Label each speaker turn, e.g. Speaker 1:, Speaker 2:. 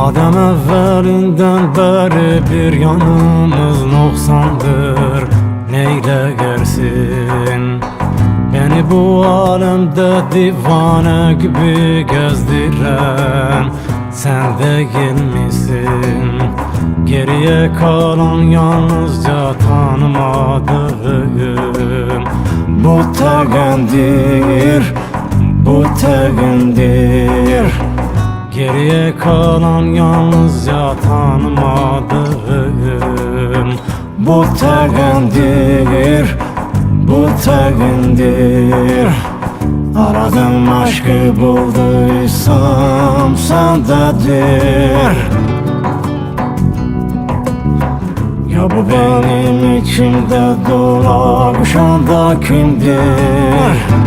Speaker 1: Adam evvelinden beri bir yanımız noksandır. Neyle gersin Beni bu alemde divane gibi gezdiren Sen değil misin? Geriye kalan yalnızca tanımadığım Bu tegendir Bu tegendir Geriye kalan yalnızca tanımadığım Bu tegendir Bu tegendir. Aradım aşkı bulduysam sendedir. Ya bu benim içimde dolaşan da kimdir